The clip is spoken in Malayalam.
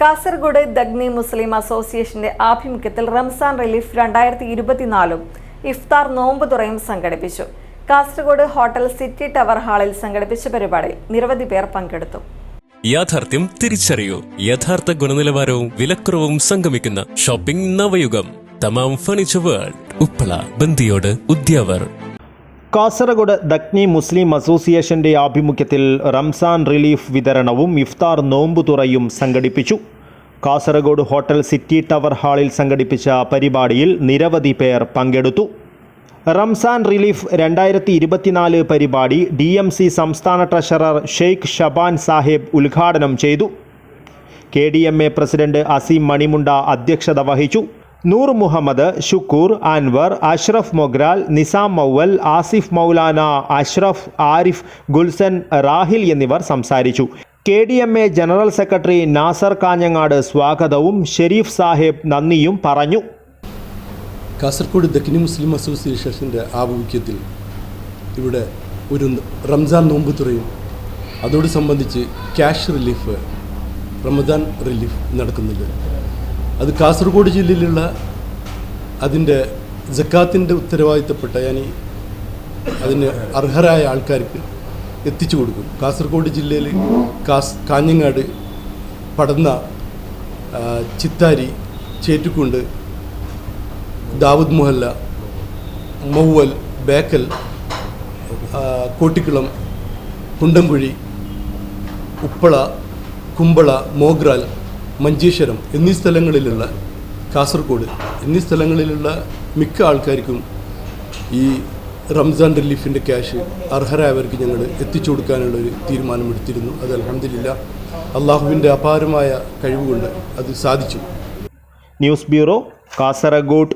കാസർഗോഡ് ദഗ്നി മുസ്ലിം അസോസിയേഷന്റെ ആഭിമുഖ്യത്തിൽ റംസാൻ റിലീഫ് രണ്ടായിരത്തി ഇരുപത്തിനാലും ഇഫ്താർ നോമ്പ് തുറയും സംഘടിപ്പിച്ചു. കാസർഗോഡ് ഹോട്ടൽ സിറ്റി ടവർ ഹാളിൽ സംഘടിപ്പിച്ച പരിപാടിയിൽ നിരവധി പേർ പങ്കെടുത്തു. യാഥാർത്ഥ്യം തിരിച്ചറിയൂ. യഥാർത്ഥ ഗുണനിലവാരവും വിലക്കുറവും സംഗമിക്കുന്ന shopping Navayugam. തമാം furniture world. Uppala ബന്ദിയോട് Udyavar. Kasaragod ദഗ്നി മുസ്ലിം അസോസിയേഷന്റെ ആഭിമുഖ്യത്തിൽ റംസാൻ റിലീഫ് വിതരണവും ഇഫ്താർ നോമ്പുതുറയും സംഘടിപ്പിച്ചു. കാസർഗോഡ് ഹോട്ടൽ സിറ്റി ടവർ ഹാളിൽ സംഘടിപ്പിച്ച പരിപാടിയിൽ നിരവധി പേർ പങ്കെടുത്തു. റംസാൻ റിലീഫ് രണ്ടായിരത്തി ഇരുപത്തിനാല് പരിപാടി ഡി എം സി സംസ്ഥാന ട്രഷറർ ഷെയ്ഖ് ഷബാൻ സാഹിബ് ഉദ്ഘാടനം ചെയ്തു. K D M A president Azeem Manimunda അധ്യക്ഷത വഹിച്ചു. നൂർ മുഹമ്മദ് ഷുക്കൂർ അൻവർ അഷ്റഫ് മൊഗ്രാൽ നിസാം മൗവൽ ആസിഫ് മൗലാന അഷ്റഫ് ആരിഫ് ഗുൽസൻ റാഹിൽ എന്നിവർ സംസാരിച്ചു. K D M A general secretary Nasar Kanhangad സ്വാഗതവും ഷെരീഫ് സാഹിബ് നന്ദിയും പറഞ്ഞു. കാസർഗോഡ് ദക്കിനി മുസ്ലിം അസോസിയേഷന്റെ ആഭിമുഖ്യത്തിൽ ഇവിടെ ഒരു റംസാൻ നോമ്പ് തുറയും. അതോട് സംബന്ധിച്ച് ക്യാഷ് റിലീഫ് റമദാൻ റിലീഫ് നടക്കുന്നുണ്ട്. അത് കാസർഗോഡ് ജില്ലയിലുള്ള അതിന്റെ ജക്കാത്തിന്റെ ഉത്തരവാദിത്തപ്പെട്ട ഞാൻ അതിന് അർഹരായ ആൾക്കാർക്ക് എത്തിച്ചു കൊടുക്കും. കാസർഗോഡ് ജില്ലയിൽ കാസ് കാഞ്ഞങ്ങാട് പടന്ന ചിത്താരി ചേറ്റുക്കുണ്ട് ദാവൂദ് മുഹല്ല മൗവൽ ബേക്കൽ കോട്ടിക്കുളം കുണ്ടംകുഴി ഉപ്പള കുമ്പള മോഗ്രാൽ മഞ്ചേശ്വരം എന്നീ സ്ഥലങ്ങളിലുള്ള കാസർഗോഡ് എന്നീ സ്ഥലങ്ങളിലുള്ള മിക്ക ആൾക്കാർക്കും ഈ റംസാൻ റിലീഫിന്റെ ക്യാഷ് അർഹരായവർക്ക് ഞങ്ങൾ എത്തിച്ചു കൊടുക്കാനുള്ള ഒരു തീരുമാനമെടുത്തിരുന്നു. അത് അലഹമില്ല അള്ളാഹുവിന്റെ അപാരമായ കഴിവുകൊണ്ട് അത് സാധിച്ചു. News bureau Kasaragod.